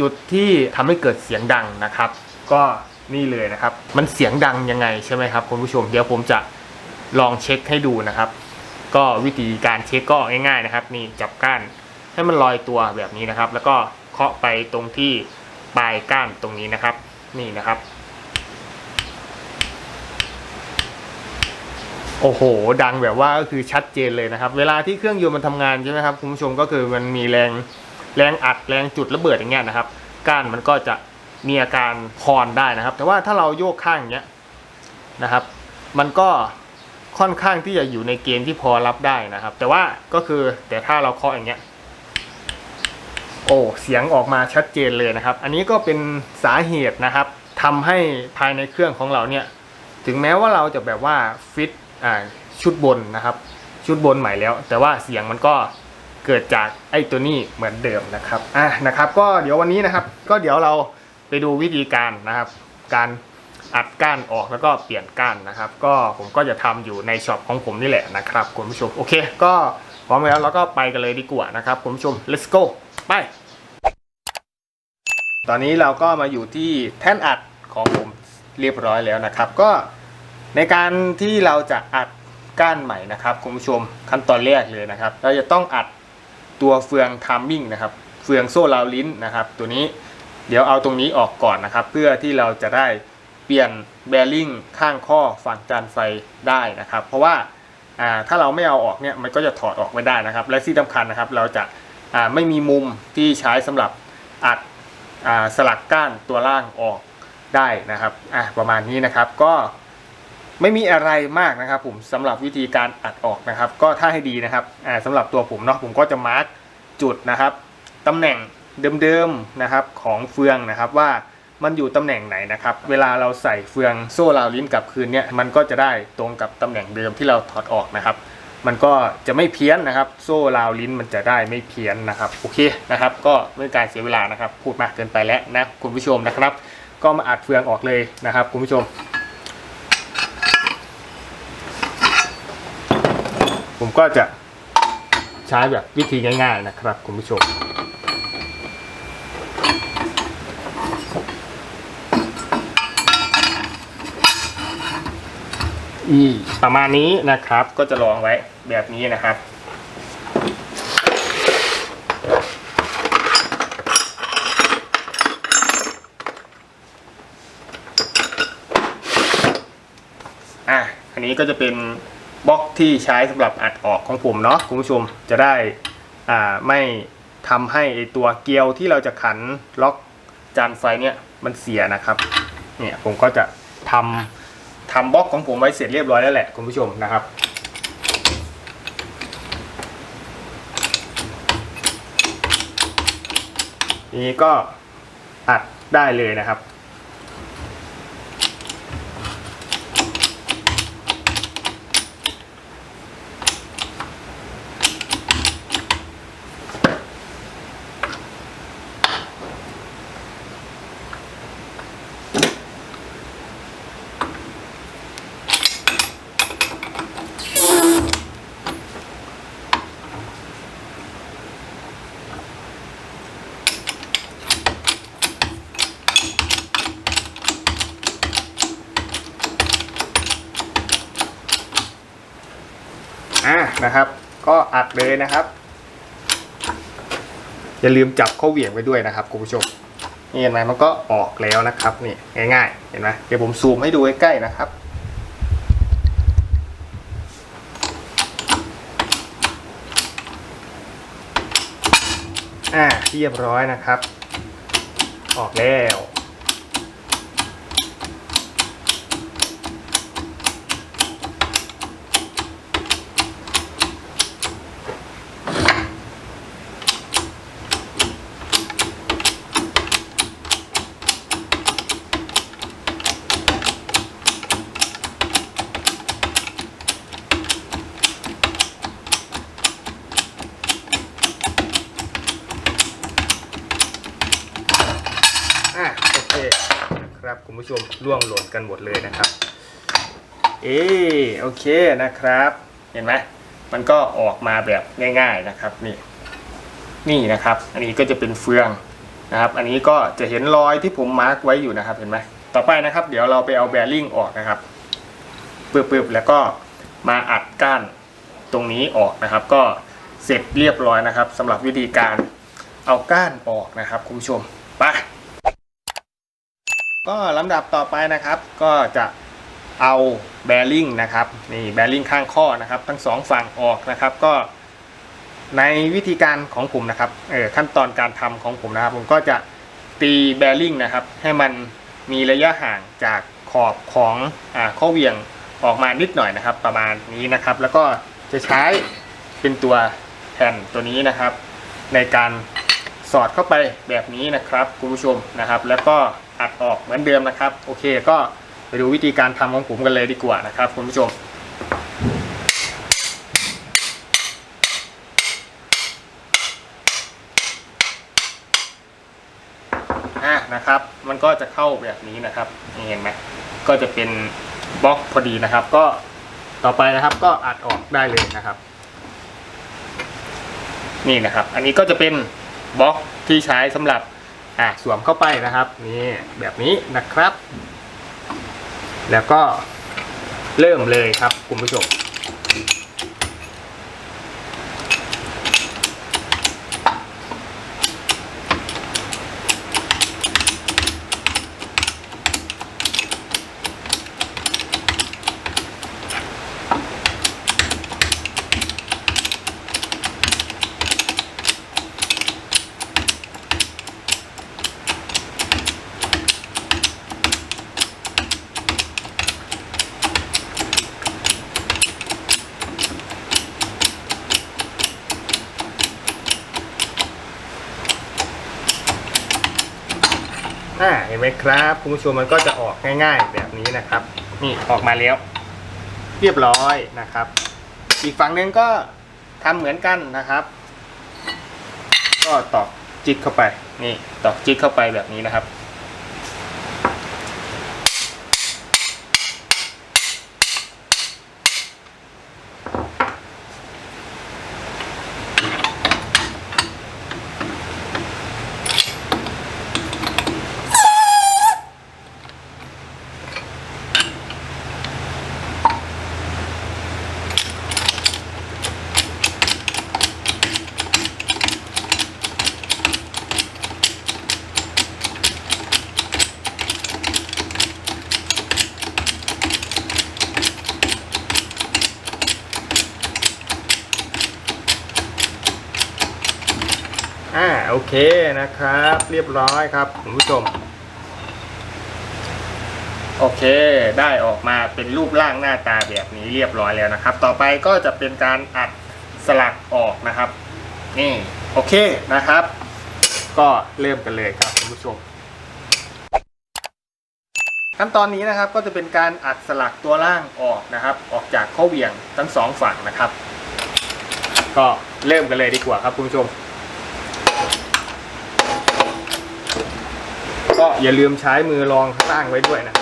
จุดที่ทำให้เกิดเสียงดังนะครับ ก็นี่เลยนะครับ มันเสียงดังยังไงใช่ไหมครับคุณผู้ชมเดี๋ยวผมจะลองเช็คให้ดูนะครับ ก็วิธีการเช็คก็ง่ายๆนะครับ นี่จับก้านให้มันลอยตัวแบบนี้นะครับ แล้วก็เคาะไปตรงที่ปลายก้านตรงนี้นะครับ นี่นะครับ โอ้โห ดังแบบว่าก็คือชัดเจนเลยนะครับ เวลาที่เครื่องยนต์มันทำงานใช่ไหมครับคุณผู้ชมก็คือมันมีแรง แรงอัดแรงจุดระเบิดอย่างเงี้ยนะครับก้านมันก็จะมีอาการคอนได้นะครับ แต่ว่าถ้าเราโยกข้างเงี้ยนะครับ มันก็ค่อนข้างที่จะอยู่ในเกณฑ์ที่พอรับได้นะครับ แต่ว่าก็คือแต่ถ้าเราเคาะอย่างเงี้ยโอ้เสียงออกมาชัดเจนเลยนะครับ อันนี้ก็เป็นสาเหตุนะครับทำให้ภายในเครื่องของเราเนี่ย ถึงแม้ว่าเราจะแบบว่าฟิตชุดบนนะครับ ชุดบนใหม่แล้ว แต่ว่าเสียงมันก็ เกิดจากไอ้ตัวนี้เหมือนเดิมนะครับอะนะครับ ก็เดี๋ยววันนี้นะครับ ก็เดี๋ยวเราไปดูวิธีการนะครับ การอัดก้านออกแล้วก็เปลี่ยนก้านนะครับ ก็ผมก็จะทำอยู่ในช็อปของผมนี่แหละนะครับ คุณผู้ชมโอเค ก็พร้อมแล้วเราก็ไปกันเลยดีกว่านะครับคุณผู้ชม let's go ไป ตอนนี้เราก็มาอยู่ที่แท่นอัดของผมเรียบร้อยแล้วนะครับ ก็ในการที่เราจะอัดก้านใหม่นะครับคุณผู้ชมขั้นตอนแรกเลยนะครับ เราจะต้องอัด ตัวเฟืองทามมิ่งนะครับ เฟืองโซ่ราวลิ้นนะครับ ตัวนี้เดี๋ยวเอาตรงนี้ออกก่อนนะครับ เพื่อที่เราจะได้เปลี่ยนแบริ่งข้างข้อฝั่งจานไฟได้นะครับ เพราะว่าถ้าเราไม่เอาออกเนี่ยมันก็จะถอดออกไม่ได้นะครับ และที่สำคัญนะครับ เราจะาไม่มีมุมที่ใช้สำหรับอัดอสลักก้านตัวล่างออกได้นะครับประมาณนี้นะครับก็ ไม่มีอะไรมากนะครับผมสำหรับวิธีการอัดออกนะครับ ก็ถ้าให้ดีนะครับอ่าสำหรับตัวผมเนาะผมก็จะมาร์กจุดนะครับตำแหน่งเดิมๆนะครับของเฟืองนะครับว่ามันอยู่ตำแหน่งไหนนะครับ เวลาเราใส่เฟืองโซ่ราวลิ้นกลับคืนเนี่ยมันก็จะได้ตรงกับตำแหน่งเดิมที่เราถอดออกนะครับ มันก็จะไม่เพี้ยนนะครับ โซ่ราวลิ้นมันจะได้ไม่เพี้ยนนะครับโอเคนะครับ ก็ไม่การเสียเวลานะครับ พูดมากเกินไปแล้วนะคุณผู้ชมนะครับ ก็มาอัดเฟืองออกเลยนะครับ คุณผู้ชม ผมก็จะใช้แบบวิธีง่ายๆนะครับคุณผู้ชม อีประมาณนี้นะครับก็จะลองไว้แบบนี้นะครับอะอันนี้ก็จะเป็น บล็อกที่ใช้สำหรับอัดออกของผมเนาะคุณผู้ชมจะได้อ่าไม่ทำให้ตัวเกลียวที่เราจะขันล็อกจานไฟเนี่ยมันเสียนะครับเนี่ยผมก็จะทำทำบล็อกของผมไว้เสร็จเรียบร้อยแล้วแหละคุณผู้ชมนะครับนี้ก็อัดได้เลยนะครับ นะครับ ก็อัดเลยนะครับ อย่าลืมจับข้าเหวี่ยงไว้ด้วยนะครับคุณผู้ชมนี่เห็นไหมมันก็ออกแล้วนะครับนี่ง่ายๆ เห็นไหมเดี๋ยวผมซูมให้ดูใกล้ๆนะครับอะเรียบร้อยนะครับ ออกแล้ว อะโอเค นะครับ คุณผู้ชมร่วงหล่นกันหมดเลยนะครับ เออโอเคนะครับ เห็นไหมมันก็ออกมาแบบง่าย ๆนะครับนี่นี่นะครับ อันนี้ก็จะเป็นเฟืองนะครับ อันนี้ก็จะเห็นรอยที่ผมมาร์กไว้อยู่นะครับเห็นไหมต่อไปนะครับ เดี๋ยวเราไปเอาแบริ่งออกนะครับปึ๊บๆแล้วก็มาอัดก้านตรงนี้ออกนะครับ ก็เสร็จเรียบร้อยนะครับสำหรับวิธีการเอาก้านออกนะครับคุณผู้ชม ก็ลำดับต่อไปนะครับก็จะเอาแบริ่งนะครับนี่แบริ่งข้างข้อนะครับ ทั้งสองฝั่งออกนะครับก็ในวิธีการของผมนะครับเออขั้นตอนการทำของผมนะครับ ผมก็จะตีแบริ่งนะครับ ให้มันมีระยะห่างจากขอบของอ่าข้อเหวี่ยงออกมานิดหน่อยนะครับ ประมาณนี้นะครับ แล้วก็จะใช้เป็นตัวแผ่นตัวนี้นะครับ ในการสอดเข้าไปแบบนี้นะครับคุณผู้ชมนะครับ แล้วก็ อัดออกเหมือนเดิมนะครับ โอเคก็ไปดูวิธีการทำของผมกันเลยดีกว่านะครับคุณผู้ชมอะนะครับ มันก็จะเข้าแบบนี้นะครับเห็นไหมก็จะเป็นบล็อกพอดีนะครับ ก็ต่อไปนะครับก็อัดออกได้เลยนะครับ นี่นะครับ อันนี้ก็จะเป็นบล็อกที่ใช้สำหรับ อะสวมเข้าไปนะครับนี่แบบนี้นะครับ แล้วก็เริ่มเลยครับคุณผู้ชม อ่าเห็นไหมครับคุณผู้ชมมันก็จะออกง่ายๆ แบบนี้นะครับ นี่ออกมาแล้ว เรียบร้อยนะครับ อีกฝั่งหนึ่งก็ทำเหมือนกันนะครับ ก็ตอกจิกเข้าไป นี่ตอกจิกเข้าไปแบบนี้นะครับ อ่าโอเคนะครับ เรียบร้อยครับคุณผู้ชม โอเค ได้ออกมาเป็นรูปร่างหน้าตาแบบนี้เรียบร้อยแล้วนะครับ ต่อไปก็จะเป็นการอัดสลักออกนะครับนี่โอเคนะครับ ก็เริ่มกันเลยครับคุณผู้ชมขั้นตอนนี้นะครับก็จะเป็นการอัดสลักตัวล่างออกนะครับ ออกจากข้อเวียงทั้งสองฝั่งนะครับ ก็เริ่มกันเลยดีกว่าครับคุณผู้ชม ก็อย่าลืมใช้มือรองข้างล่างไว้ด้วยนะ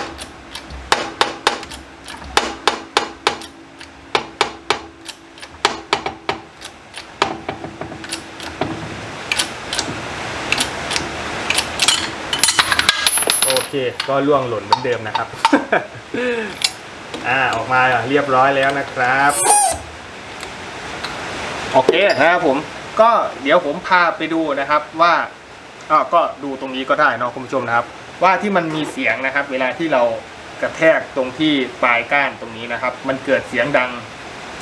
โอเค ก็ล่วงหล่นเหมือนเดิมนะครับ อ่าออกมาเรียบร้อยแล้วนะครับ โอเคนะครับผมก็เดี๋ยวผมพาไปดูนะครับว่า อ่าก็ดูตรงนี้ก็ได้เนาะคุณผู้ชมนะครับ ว่าที่มันมีเสียงนะครับ เวลาที่เรากระแทกตรงที่ปลายก้านตรงนี้นะครับ มันเกิดเสียงดัง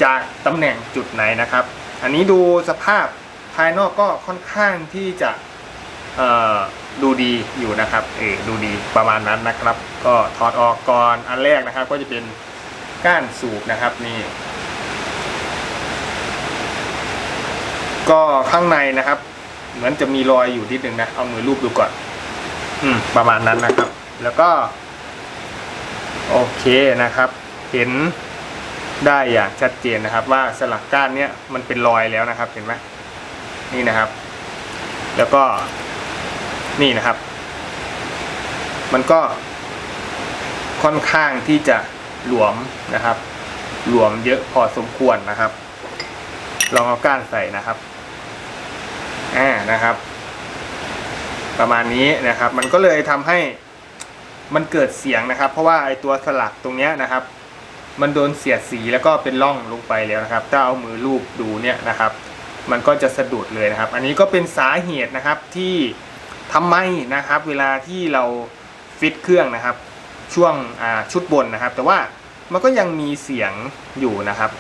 จากตำแหน่งจุดไหนนะครับ อันนี้ดูสภาพภายนอกก็ค่อนข้างที่จะดูดีอยู่นะครับเออดูดีประมาณนั้นนะครับ ก็ถอดออกก่อนอันแรกนะครับ ก็จะเป็นก้านสูบนะครับนี่ ก็ข้างในนะครับ เหมือนจะมีรอยอยู่นิดนึงนะ เอามือลูบดูก่อน อืม ประมาณนั้นนะครับ แล้วก็ โอเคนะครับ เห็นได้อย่างชัดเจนนะครับ ว่าสลักก้านเนี้ยมันเป็นรอยแล้วนะครับ เห็นไหมนี่นะครับ แล้วก็นี่นะครับ มันก็ค่อนข้างที่จะหลวมนะครับ หลวมเยอะพอสมควรนะครับ ลองเอาก้านใส่นะครับ อ่านะครับ ประมาณนี้นะครับ มันก็เลยทำให้มันเกิดเสียงนะครับ เพราะว่าไอตัวสลักตรงเนี้ยนะครับ มันโดนเสียดสีแล้วก็เป็นร่องลงไปแล้วนะครับ ถ้าเอามือลูบดูเนี่ยนะครับ มันก็จะสะดุดเลยนะครับ อันนี้ก็เป็นสาเหตุนะครับที่ทำไมนะครับ เวลาที่เราฟิตเครื่องนะครับ ช่วงอ่าชุดบนนะครับ แต่ว่ามันก็ยังมีเสียงอยู่นะครับ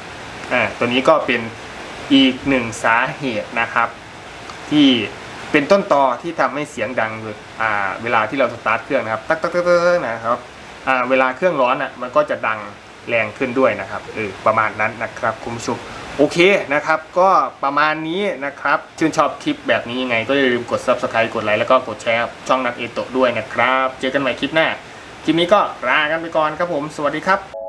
อ่าตัวนี้ก็เป็นอีกหนึ่งสาเหตุนะครับ ที่เป็นต้นตอที่ทำให้เสียงดังเลยอ่าเวลาที่เราสตาร์ทเครื่องนะครับตักตักตักตักนะครับอ่าเวลาเครื่องร้อนอะมันก็จะดังแรงขึ้นด้วยนะครับเออประมาณนั้นนะครับคุณผู้ชมโอเคนะครับ ก็ประมาณนี้นะครับ ชื่นชอบคลิปแบบนี้ยังไง ก็อย่าลืมกด subscribe กดไลค์แล้วก็กดแชร์ช่องนักเอโตด้วยนะครับ เจอกันใหม่คลิปหน้า คลิปนี้ก็ลากันไปก่อนครับผม สวัสดีครับ